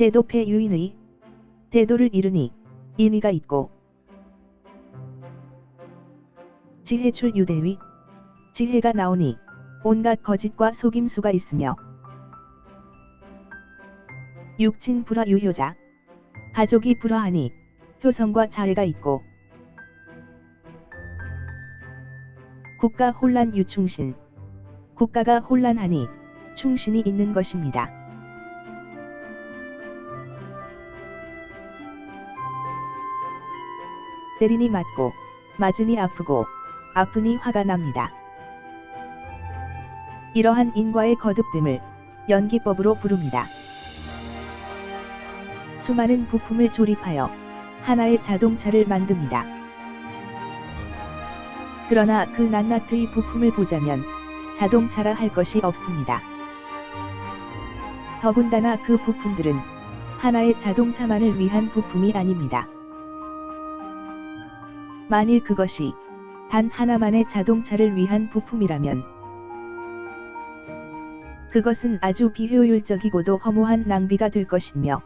대도패 유인의 대도를 이르니 인의가 있고 지혜출 유대위 지혜가 나오니 온갖 거짓과 속임수가 있으며 육친 불화 유효자 가족이 불화하니 효성과 자해가 있고 국가 혼란 유충신 국가가 혼란하니 충신이 있는 것입니다. 때리니 맞고 맞으니 아프고 아프니 화가 납니다. 이러한 인과의 거듭됨을 연기법으로 부릅니다. 수많은 부품을 조립하여 하나의 자동차를 만듭니다. 그러나 그 낱낱의 부품을 보자면 자동차라 할 것이 없습니다. 더군다나 그 부품들은 하나의 자동차만을 위한 부품이 아닙니다. 만일 그것이 단 하나만의 자동차를 위한 부품이라면 그것은 아주 비효율적이고도 허무한 낭비가 될 것이며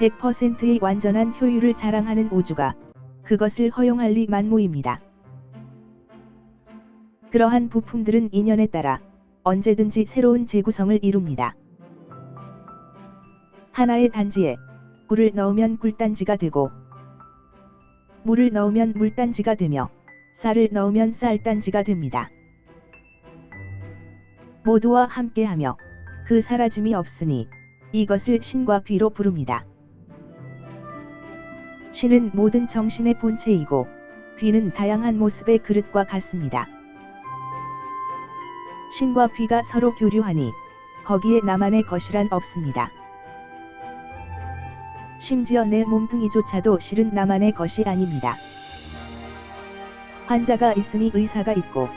100%의 완전한 효율을 자랑하는 우주가 그것을 허용할 리 만무입니다. 그러한 부품들은 인연에 따라 언제든지 새로운 재구성을 이룹니다. 하나의 단지에 꿀을 넣으면 꿀단지가 되고 물을 넣으면 물단지가 되며 쌀을 넣으면 쌀단지가 됩니다. 모두와 함께하며 그 사라짐이 없으니 이것을 신과 귀로 부릅니다. 신은 모든 정신의 본체이고 귀는 다양한 모습의 그릇과 같습니다. 신과 귀가 서로 교류하니 거기에 나만의 것이란 없습니다. 심지어 내 몸뚱이조차도 실은 나만의 것이 아닙니다. 환자가 있으니 의사가 있고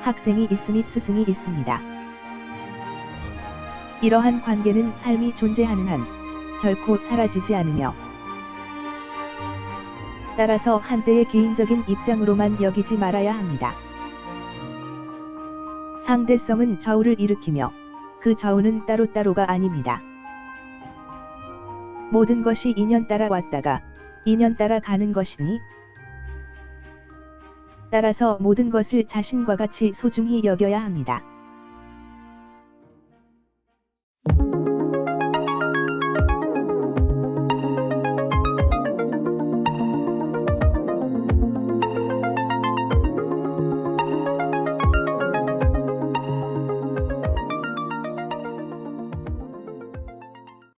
학생이 있으니 스승이 있습니다. 이러한 관계는 삶이 존재하는 한 결코 사라지지 않으며 따라서 한때의 개인적인 입장으로만 여기지 말아야 합니다. 상대성은 좌우를 일으키며 그 좌우는 따로따로가 아닙니다. 모든 것이 인연 따라 왔다가 인연 따라 가는 것이니 따라서 모든 것을 자신과 같이 소중히 여겨야 합니다.